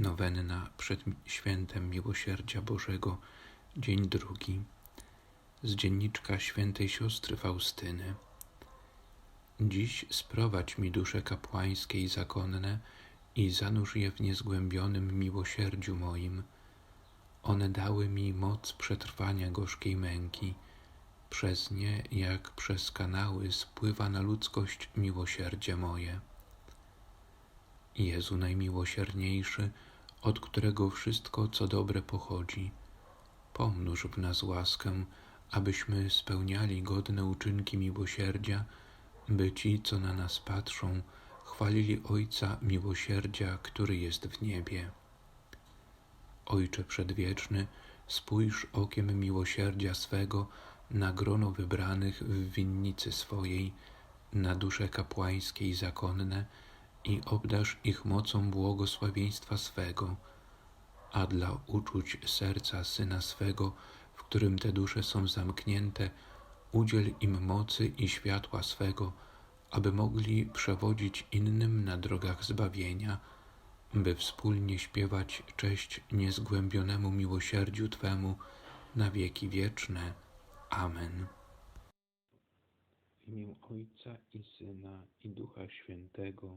Nowenna przed świętem Miłosierdzia Bożego, dzień drugi. Z dzienniczka świętej siostry Faustyny. Dziś sprowadź mi dusze kapłańskie i zakonne i zanurz je w niezgłębionym miłosierdziu moim. One dały mi moc przetrwania gorzkiej męki. Przez nie, jak przez kanały, spływa na ludzkość miłosierdzie moje. Jezu najmiłosierniejszy, od którego wszystko, co dobre pochodzi, pomnóż w nas łaskę, abyśmy spełniali godne uczynki miłosierdzia, by ci, co na nas patrzą, chwalili Ojca miłosierdzia, który jest w niebie. Ojcze przedwieczny, spójrz okiem miłosierdzia swego na grono wybranych w winnicy swojej, na dusze kapłańskie i zakonne, i obdasz ich mocą błogosławieństwa swego, a dla uczuć serca Syna swego, w którym te dusze są zamknięte, udziel im mocy i światła swego, aby mogli przewodzić innym na drogach zbawienia, by wspólnie śpiewać cześć niezgłębionemu miłosierdziu Twemu na wieki wieczne. Amen. W imię Ojca i Syna i Ducha Świętego.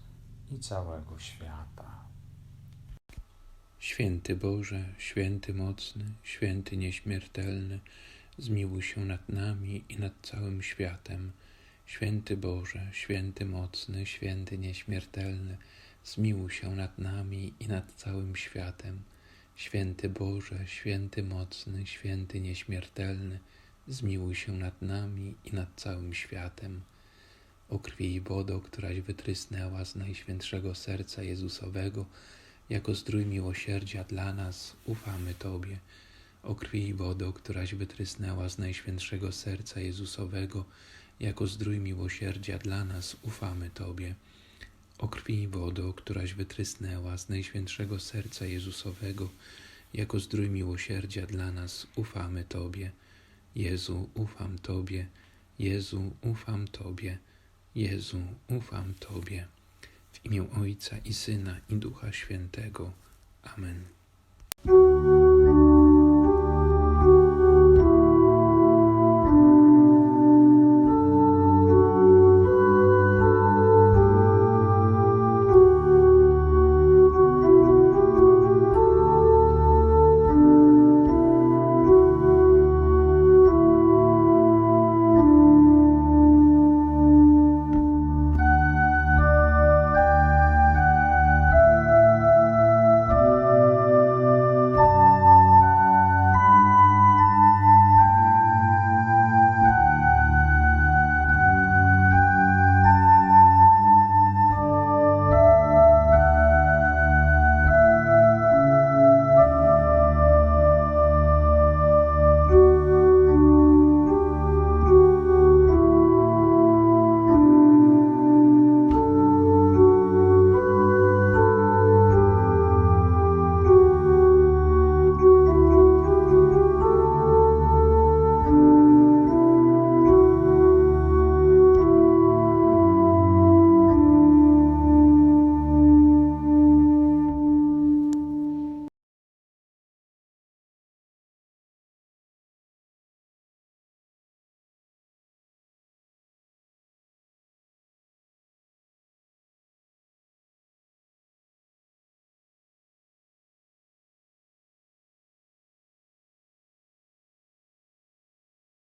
i całego świata. Święty Boże, święty mocny, święty nieśmiertelny, zmiłuj się nad nami i nad całym światem. Święty Boże, święty mocny, święty nieśmiertelny, zmiłuj się nad nami i nad całym światem. Święty Boże, święty mocny, święty nieśmiertelny, zmiłuj się nad nami i nad całym światem o krwi i wodo, któraś wytrysnęła z Najświętszego Serca Jezusowego, jako zdrój miłosierdzia dla nas, ufamy Tobie. O krwi i wodo, któraś wytrysnęła z Najświętszego Serca Jezusowego, jako zdrój miłosierdzia dla nas, ufamy Tobie. O krwi i wodo, któraś wytrysnęła z najświętszego serca Jezusowego, jako zdrój miłosierdzia dla nas, ufamy Tobie. Jezu, ufam Tobie. Jezu, ufam Tobie. Jezu, ufam Tobie. W imię Ojca i Syna i Ducha Świętego. Amen.